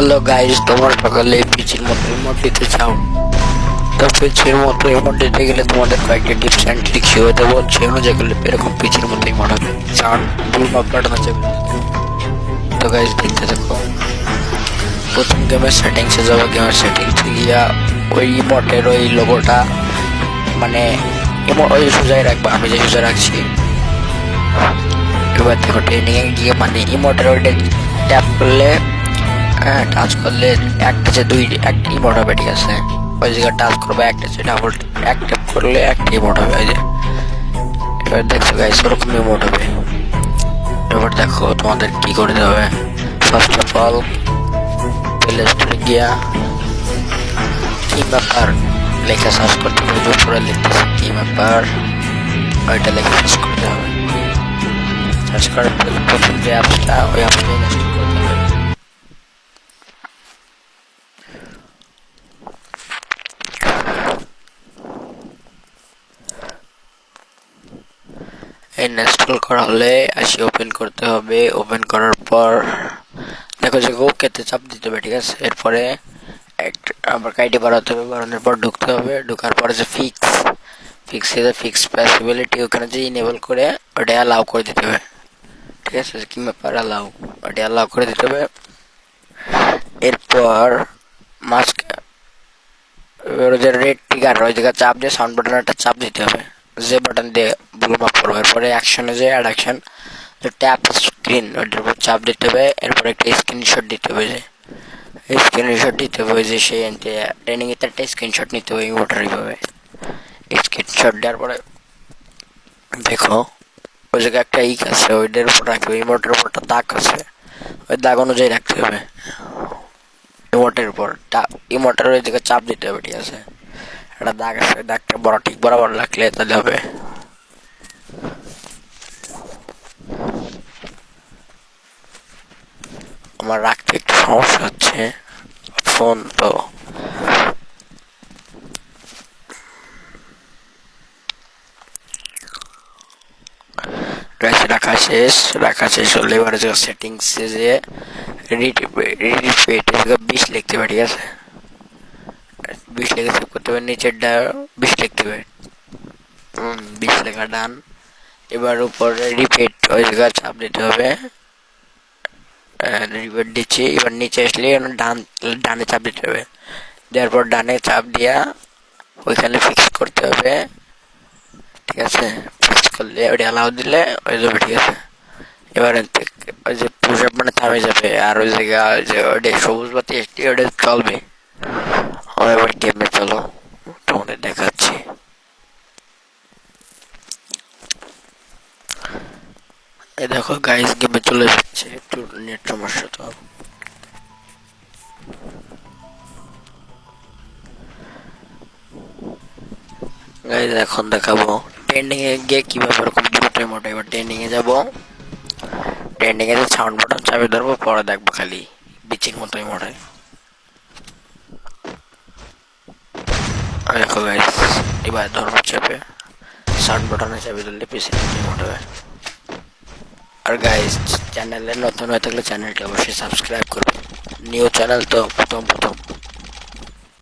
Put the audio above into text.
Hello guys তোমরা সকালে পিচির মতো ইমোট দিতে চাও? তো পিচির মতো ইমোট দিতে গেলে তোমাদের কয়েকটি টিপস অ্যান্ড ট্রিক শিখে দেবো। অনুযায়ী করলে এরকম পিচির মতো ইমোট হবে। চান মাপ কাটানো যাবে তো গাইস দেখতে থাকো। প্রথম গেমের সেটিংসে যাব। গেমের সেটিংসে গিয়া ওই ইমোটের ওই লোগোটা মানে ওই সোজাই রাখবা। আমি যে সোজা রাখছি। এবার দেখো ট্রেনিং এ গিয়ে মানে ইমোটের ওইটা ট্যাপ করলে টাচ করলে একটা যে দুই, একটা ইমোট হবে আছে। ওই জায়গায় টাচ করবে, একটা যে ডাবল এক ট্যাপ করলে একটা ইমোট হবে ওই যে এবার দেখছ গাইস ওরকম ইমোট হবে। এবার দেখো তোমাদের কি করতে হবে। ফার্স্ট অফ অল প্লে স্টোরে গিয়া কি ব্যাপার লেখা সার্চ করতে হবে উপরে লিখতেছে কি ব্যাপার ওইটা লেখা সার্চ করতে হবে। সার্চ করার পরে প্রথম যে অ্যাপসটা ওই অ্যাপসটা হবে ইনস্টল করা হলে আসি ওপেন করতে হবে। ওপেন করার পর দেখো যে ওকেতে চাপ দিতে হবে, ঠিক আছে? এরপরে আবার কাইটে বাড়াতে হবে, বাড়ানোর পর ঢুকতে হবে। ঢোকার পরে যে ফিক্স ফিক্স যে ফিক্স প্যাসিবিলিটি ওখানে যে ইনেবল করে ওটা অ্যালাউ করে দিতে হবে। ঠিক আছে? কি ব্যাপার? অ্যালাউ ওটা অ্যালাউ করে দিতে হবে। এরপর মাস্ক যে রেড টিকার ওই জায়গায় চাপ দিয়ে সাউন্ড বাটন একটা চাপ দিতে হবে। যে বাটন দিয়ে ব্লু মাপ করবে এরপরে অ্যাকশনে যে অ্যাড অ্যাকশন ট্যাপ স্ক্রিন ওইটার উপর চাপ দিতে হবে, এরপরে একটা স্ক্রিনশট দিতে হবে যে স্ক্রিনশট দিতে হবে যে সেই ট্রেনিং এতে একটা স্ক্রিনশট নিতে হবে ইমোটার এইভাবে। স্ক্রিনশট দেওয়ার পরে দেখো, ওই জায়গায় একটা ইক আছে, ওইটার উপর রাখবে ইমোটের উপর একটা দাগ আছে, ওই দাগ অনুযায়ী রাখতে হবে। ইমোটের উপর ইমোটের ওই জায়গায় চাপ দিতে হবে, ঠিক আছে? একটা দাগ আছে দাগটা বড়, ঠিক বরাবর রাখলে তাহলে হবে আমার রাখতে একটু সমস্যা হচ্ছে ফোন তো। রাখা শেষ রাখা শেষ হলে এবার সেটিংসে যে রিপিট বিশ লিখতে হবে, ঠিক আছে? বিশ লিখে সেভ করতে হবে, নিচেরটা বিশ লিখতে হবে। বিশ লেখা ডান এবার উপরে রিপিট ওই জায়গায় চাপ দিতে হবে। রিপিট দিচ্ছি এবার নিচে আসলে ডান ডানে চাপ দিতে হবে। দেওয়ার পর ডানে চাপ দিয়া ওইখানে ফিক্স করতে হবে। ঠিক আছে? ফিক্স করলে ওটা অ্যালাউ দিলে ওই যাবে ঠিক আছে? এবার ওই যে পুশ আপ মানে থামে যাবে। আর ওই জায়গা যে ওটা সবুজ বাতি এসটি ওটা চলবে। এবার গেমে চলো। তোমাদের দেখাচ্ছি। এই দেখো গাইস গেমে চলে যাচ্ছে। একটু নেট সমস্যা তো। গাইস এখন দেখাবো ট্রেন্ডিং এ গিয়ে কীভাবে এরকম দুটো মোটা এবার ট্রেন্ডিং এ যাব। ট্রেন্ডিং এ সাউন্ড বাটন চাপে ধরবো, পরে দেখব খালি বিচিং মতোই মোটায় দেখো গাইস এবার ধরবো চেপে। সাউন্ড বাটনে চাপে ধরলে পিছিয়ে মোটা হয়। আর গাইস চ্যানেলে নতুন হয়ে থাকলে চ্যানেলটি অবশ্যই সাবস্ক্রাইব করবে। নিউ চ্যানেল তো প্রথম প্রথম।